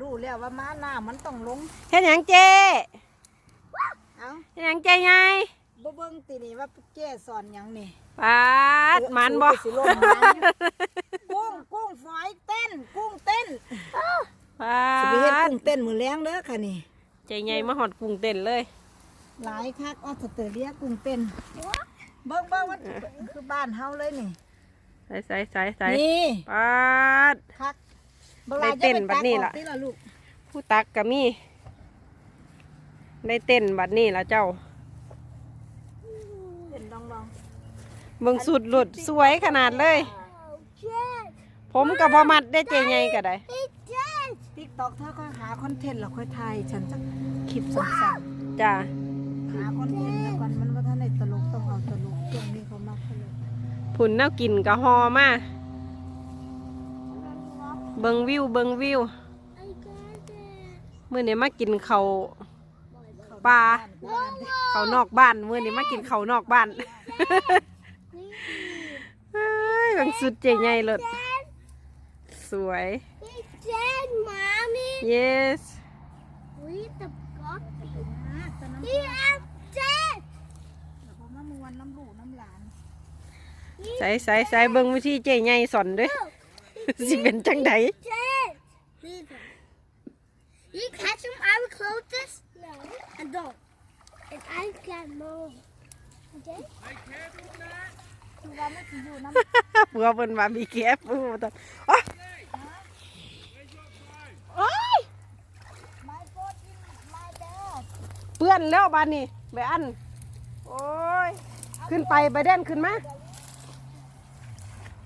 รู้แล้วว่าม้าหน้ามันต้องลงเฮ็ดหยังเจเอ้าเฮ็ดหยังเจไงบ่เบิ่งตินี่ว่าแก้สอนหยังนี่ปาดหมันบ่สิลงมันอยู่กุ้งกุ้งฝอยเต้น กุ้งเต้นปาสิไปเฮ็ดดกุ้งเต้นมื้อแลงเด้อค่ะนี่เจไงมาหอดกรุงเต้นเลย หลายคักออสเตรเลียกุ้งเต้นเบิ่งเบิ่งว่าคือบ้านเฮาเลยนี่ใส่ใส่ใส่ใส่นี่ปาดคัก ได้เต้นบัดนี้ล่ะนี่ล่ะลูกผู้ตักก็มี ได้เต้นบัดนี้ละเจ้าเต้นลองลองเบิ่งสุดหลุดสวยขนาดเลย ผมกับพอมัดได้เจไงก็ได้ติ๊กตอกเธอค่อยหาคอนเทนต์แล้วค่อยถ่ายฉันจะคลิปสั้นจ้าๆหาคอนเทนต์แล้วก่อนมันว่าท่านในตลกต้องเอาตลกช่วงนี้เขามักตลกผุนแนวกินกะฮอมา เบิงวิวเบิงวิวเมื่อนี้มากินเขาวปลาเขาวนอกบ้านเมื่อนี้มากินเขาวนอกบ้านเฮ้ยบางสุดเจ๋งใหญ่เลยสวย Dad, mommy, yes read the book. นะตอนนั้น He has Dad. ผมมามวนน้ำลูกน้ำหลานใส่ใส่ใส่เบิงวิธีเจ๋งใหญ่สอนด้วย สิเป็นจังได Dad. Read them. You catch him, I will close this. No. And don't. And I got more. Okay? คือว่าไม่สิอยู่น้ผัวเพิ่นว่ามีแคบปูตอนโอ๊ยโอ๊ยำ My God in my dad เปื้อนแล้วบ้านนี้ไปอัน โอ้ย ขึ้นไปไปเด่นขึ้นมา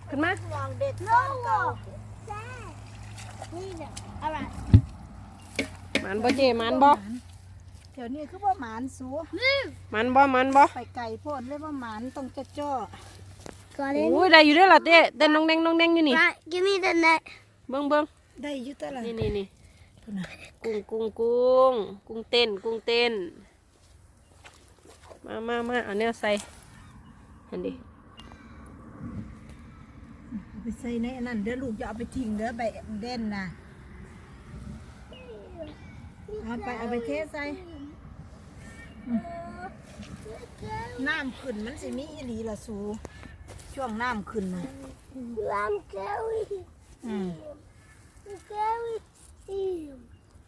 ขึ้นมาลองเด็ดต้นเก่า Dad. Read them. All right. มันบ่เจมันบ่เดี๋ยวนี้คือว่าหมานสู Move. มันบ่มันบ่ไปไก่โพดเลยว่าหมานต้องจะจ้อ Got โอ้ยได้อยู่เด้อล่ะเต้เต้นน้องแดงน้องแดงอยู่นี่ Right, give me the net. เบิ่งเบิ่งได้อยุตละนี่นี่นี่พุ่นน่ะกุ้งกุ้งกุ้งกุ้งเต้นกุ้งเต้นมามามาเอาแนวใส่เห็นดิเอา ไปใส่ในอันนั้นเด้อลูกอย่าเอาไปทิ้งเด้อใบเด่นนะเอาไปเอาไปเทใส่น้ำขึ้นมันสิมีอีหลีละสูช่วงน้ำขึ้นน่ะ I'm Gary. อืม Gary.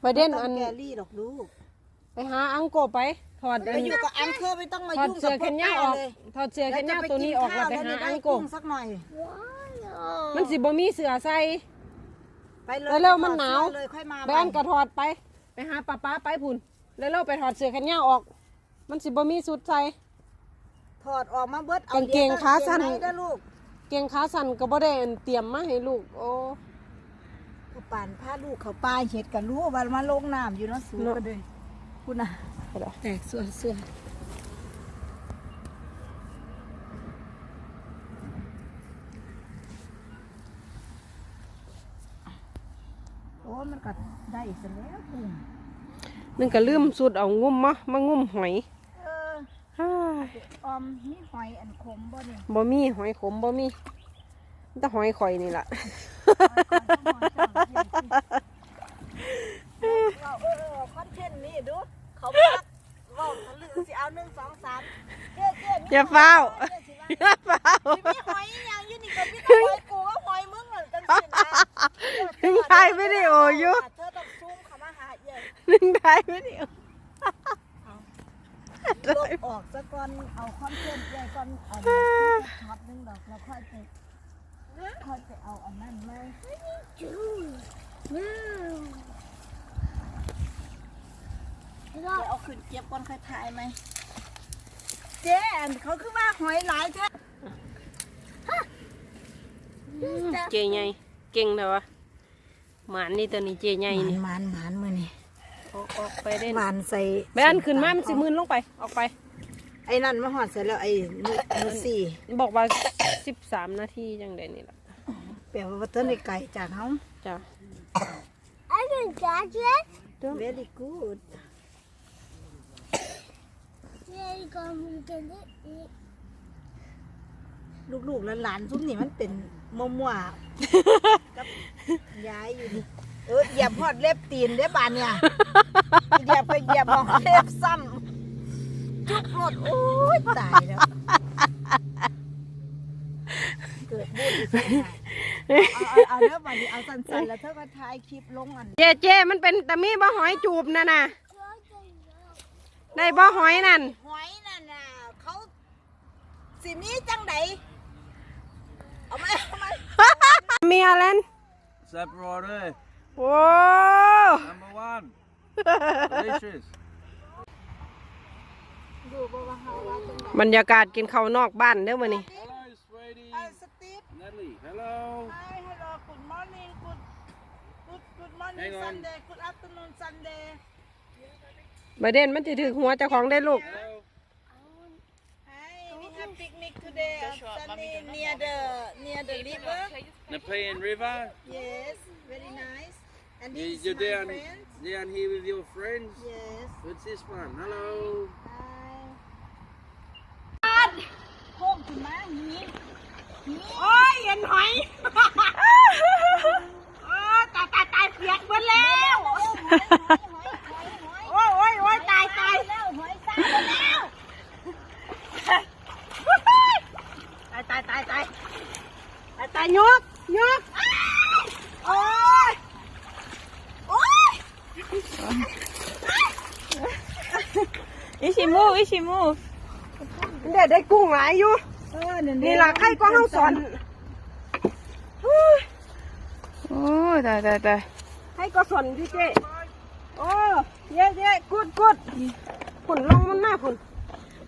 ไปเด่นบ่ต้อัองนแกลี่ดอกลูกไปหาอังโกไปถอดไปอันอยู่กับอันเคอร์ไม่ต้องมาถอดยุ่งเสื้กัอบแขนยาวออกเลยถอดเสื้อแขนยาวตัวนี้ออกแล้วไปหาอังโกสักหน่อย Wow. มันสิบ่มีเสื้อใส่ ไปเลยเร็วๆมันหนาวถอดเสื้อเลยค่อยมาไปอันกระถอดไป ไปหาป้าป้าไปพุ่น แล้วเราไปถอดเสื้อแขนยาวออก มันสิบ่มีสุดใส่ ถอดออกมาเบิดเอากางเกงขาสั้นเกงในเด้อลูกเกงขาสั้นก็บ่ได้อันเตรียมมาให้ลูก โอ้ ผู้ป่านพาลูกเขาป้ายเห็ดกับลูกวันมาลงน้ำอยู่เนาะสูงเนาะกันเลยคุณน่ะไปเด้อแตกส่วนส่ว นโอ้มันก็ได้ซะแล้วกุ้งนึงก็ลืมสุดเอางุ่มมามางุ่มหอยเออฮ่าออมมีหอยอันขมบ่เนี่ยบ่มีหอยขมบ่มีมีแต่หอยข่อยนี่ล่ะเราเออเออคอนเทนต์นี่ดูเขาพักเว่าทะลึ่งสิเอาหนึ่งสองสามเจ๊เจ๊มีอย่าเฝ้า วิดีโออยู่เธอต้องซูมเข้ามาหาเย่นึงได้วิดีโอลบออกซะก่อนเอาคอนเทนต์ใหญ่ก่อนเอาช็อตหนึงดอกแล้วค่อยไปค่อยไปเอาอันนั้นมา Wow. เดี๋ยวเอาขึ้นเก็บก่อนค่อยถ่ายไหมเจ๊อันเขาคือว่าหอยหลายแท้เจใหญ่เก่งเด้อวะ หมานนี่ตัวนี้เจใหญ่นี่หมานหมานมือนี่ออกออกไปได้หวานใส่แบอันขึ้นมามันสิมืนลงไป ออกไป ไอ้นั่นมาหอดใส่แล้วไอ้มือมือสี่บอกว่าสิบสามนาทีจังไดนี่ล่ะแปลว่าเต้นในไก่จากเขาจ้ะ I can catch it. very good Yeah, you can get it. ลูกๆและหลานๆซุ้มนี่มันเป็นมัวมัวๆกับ ยายอยู่นี่เออเหยียบฮอดเล็บตีนเด้อบานเนี่ยเหยียบไปเหยียบหอดเล็บซ้ำจุกหมดโอ้ยตายแล้วเกิดบุญอีกแล้วเอาเอาเอาเด้อบานนี้เอาสั้นๆแล้วเธอก็ถ่ายคลิปลงอันเจเจมันเป็นตะมีบ่หอยจูบน่ะนะได้บ่หอยนั่น หอยนั่นน่ะเขาสิมีจังไดเอาไหมเอาไหมมีอะไร น Separator, โอ้ number one. Delicious. ดูบ่ว่าเฮาว่าจังไดบรรยากาศกินข้าวนอกบ้านเด้อมื้อนี้ Hello, sweetie. อ่าสตีฟ Natalie, hello. Hi, hello, good morning, good, good, good morning, Hang on. Sunday, good afternoon, Sunday. ประเด็นมันสิถึกหัวเจ้าของได้ลูก Hello. Hi, we have picnic today on Sunday near the near the river. Nepean River. Yes, very nice. And You, this is you're my down, friends. down here with your friends. Yes. What's this one? Hello. Hi. โค้งขึ้นมาหนีหนีโอ้ยเห็นหอยโอ้ตายตายตายเปียกหมดแล้วหอยหอยหอยหอยหอยโอ้ยโอ้ยโอ้ยตายตายแล้วหอยซ่าแล้วตายตายตายตายตายตายยก ยกโอ้ยโอ้ยอิชิมูอิชิมูเดี๋ยวได้กุ้งหลายอยู่เออนั่นนี่ล่ะใครก็เฮาสอนโอ้ยตายตายตายให้ก็สอนพี่เจ้โอ้เย้เย้กุดกุดผุนลงมันหน้าผุน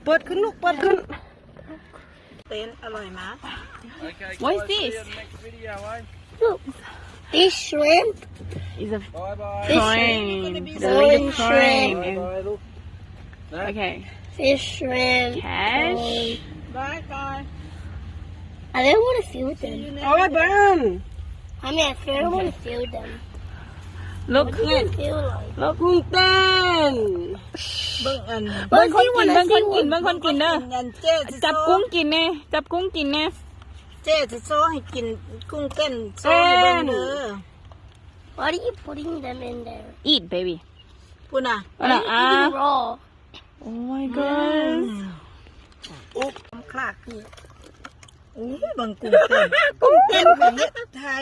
เปิดขึ้นลูกเปิดขึ้นเต้นอร่อยมาก Okay, What is guys, see you this? in the next video, eh? This shrimp. is a Bye bye. train the Going little train Bye bye, look. No? okay Fish shrimp. cash Bye bye. I don't want to feel them. โอ้ยเบิ้น I mean, I don't want to feel them. look What do you feel like? กุ้งเต้นเบิ่งอันเบิ่งคนกิน เบิ่งคนกินเบิ่งคนกินเด้ออันเจ๊สิจับโซ่กุ้งกินแน่จับกุ้งกินแน่เจ๊จะโซ่ให้กินกุ้งเต้นโซ่ให้เบิ่งเด้อ Why are you putting them in there? eat baby พูดน่ะเอาล่ะอะ Eating raw. oh my god อุ๊บคลากพี่อุ้ยเบิ่งกุ้งเต้นกุ้งเต้นแบบนี้ทาย